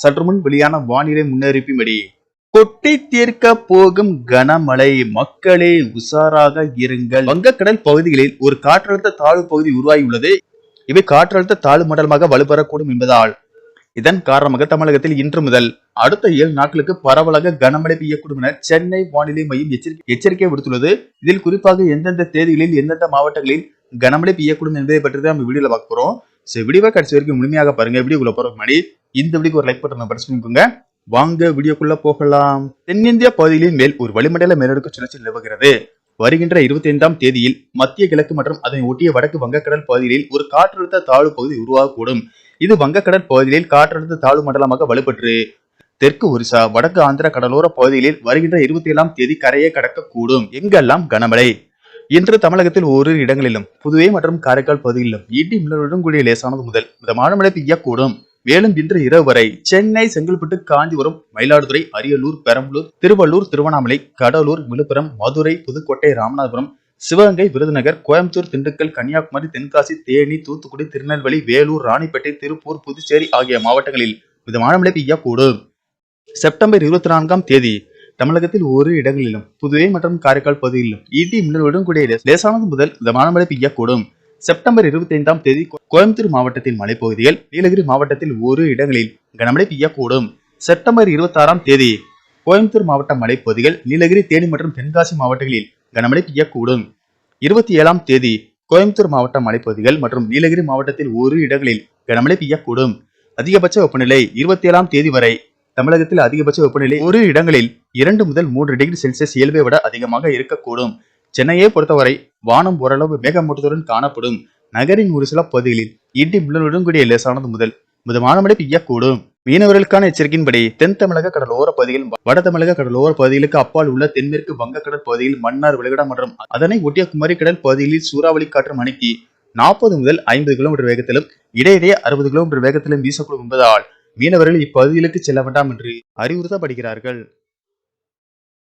சற்று முன் வெளியான வானிலை முன்னறிவிப்பின்படி கொட்டி தீர்க்க போகும் கனமழை மக்களே உஷாராக இருங்கள். வங்கக்கடல் பகுதிகளில் ஒரு காற்றழுத்த தாழ்வு பகுதி உருவாகியுள்ளது. இவை காற்றழுத்த தாழ்வு மண்டலமாக வலுப்பெறக்கூடும் என்பதால் இதன் காரணமாக தமிழகத்தில் இன்று முதல் அடுத்த ஏழு நாட்களுக்கு பரவலாக கனமழை பெய்யக்கூடும் என சென்னை வானிலை மையம் எச்சரிக்கை எச்சரிக்கை விடுத்துள்ளது. இதில் குறிப்பாக எந்தெந்த தேதிகளில் எந்தெந்த மாவட்டங்களில் கனமழை பெய்யக்கூடும் என்பதை பற்றி தான் நம்ம வீடியோல பார்க்க போறோம். ஸோ வீடியோவை கடைசி வரைக்கும் முழுமையாக பாருங்க. வீடியோக்குள்ள போறதுக்கு முன்னாடி? இந்த வீடியோக்கு ஒரு லைக் பட்டன் பிரஸ் பண்ணிக்கோங்க. வாங்க வீடியோக்குள்ள போகலாம். தென்னிந்திய பகுதிகளின் மேல் ஒரு வளிமண்டல மேலடுக்கு சுழற்சி நிலவுகிறது. வருகின்ற இருபத்தி ஐந்தாம் தேதியில் மத்திய கிழக்கு மற்றும் அதனை ஒட்டிய வடக்கு வங்கக்கடல் பகுதிகளில் ஒரு காற்றழுத்த தாழ்வு பகுதி உருவாகக்கூடும். இது வங்கக்கடல் பகுதிகளில் காற்றழுத்த தாழ்வு மண்டலமாக வலுப்பெற்று தெற்கு ஒரிசா வடக்கு ஆந்திர கடலோர பகுதிகளில் வருகின்ற இருபத்தி ஏழாம் தேதி கரையை கடக்கக்கூடும். எங்கெல்லாம் கனமழை? இன்று தமிழகத்தில் ஓரிரு இடங்களிலும் புதுவை மற்றும் காரைக்கால் பகுதிகளிலும் இடி மின்னலுடன் கூடிய லேசானது முதல் மிதமான மழை பெய்யக்கூடும். மேலும் இன்று இரவு வரை சென்னை செங்கல்பட்டு காஞ்சிபுரம் மயிலாடுதுறை அரியலூர் பெரம்பலூர் திருவள்ளூர் திருவண்ணாமலை கடலூர் விழுப்புரம் மதுரை புதுக்கோட்டை ராமநாதபுரம் சிவகங்கை விருதுநகர் கோயம்புத்தூர் திண்டுக்கல் கன்னியாகுமரி தென்காசி தேனி தூத்துக்குடி திருநெல்வேலி வேலூர் ராணிப்பேட்டை திருப்பூர் புதுச்சேரி ஆகிய மாவட்டங்களில் மிதமான மழை பெய்யக்கூடும். செப்டம்பர் இருபத்தி நான்காம் தேதி தமிழகத்தில் ஒரு இடங்களிலும் புதுவை மற்றும் காரைக்கால் பகுதிகளிலும் இடி மின்னலுடன் கூடிய லேசானது முதல் மிதமான மழை பெய்யக்கூடும். செப்டம்பர் இருபத்தி ஐந்தாம் தேதி கோயம்புத்தூர் மாவட்டத்தின் மலைப்பகுதிகள் நீலகிரி மாவட்டத்தில் ஒரு இடங்களில் கனமழை பெய்யக்கூடும். செப்டம்பர் இருபத்தி ஆறாம் தேதி கோயம்புத்தூர் மாவட்ட மலைப்பகுதிகள் நீலகிரி தேனி மற்றும் தென்காசி மாவட்டங்களில் கனமழை பெய்யக்கூடும். இருபத்தி ஏழாம் தேதி கோயம்புத்தூர் மாவட்ட மலைப்பகுதிகள் மற்றும் நீலகிரி மாவட்டத்தில் ஒரு இடங்களில் கனமழை பெய்யக்கூடும். அதிகபட்ச வெப்பநிலை இருபத்தி ஏழாம் தேதி வரை தமிழகத்தில் அதிகபட்ச வெப்பநிலை ஒரு இடங்களில் இரண்டு முதல் மூன்று டிகிரி செல்சியஸ் இயல்பை விட அதிகமாக இருக்கக்கூடும். சென்னையை பொறுத்தவரை வானம் ஓரளவு மேகமூட்டத்துடன் காணப்படும். நகரின் ஒரு சில பகுதிகளில் இடி மின்னலுடன் கூடிய லேசானது முதல் மிதமான மழை பெய்யக்கூடும் மீனவர்களுக்கான எச்சரிக்கையின்படி தென் தமிழக கடலோர பகுதியில் வட தமிழக கடலோர பகுதிகளுக்கு அப்பால் உள்ள தென்மேற்கு வங்கக்கடல் பகுதியில் மன்னார் விலகடா மற்றும் அதனை ஒட்டிய குமரி கடல் பகுதிகளில் சூறாவளி காற்று மணிக்கு நாற்பது முதல் ஐம்பது கிலோமீட்டர் வேகத்திலும் இடையிடையே அறுபது கிலோமீட்டர் வேகத்திலும் வீசக்கூடும் என்பதால் மீனவர்கள் இப்பகுதிகளுக்கு செல்ல வேண்டாம் என்று அறிவுறுத்தப்படுகிறார்கள்.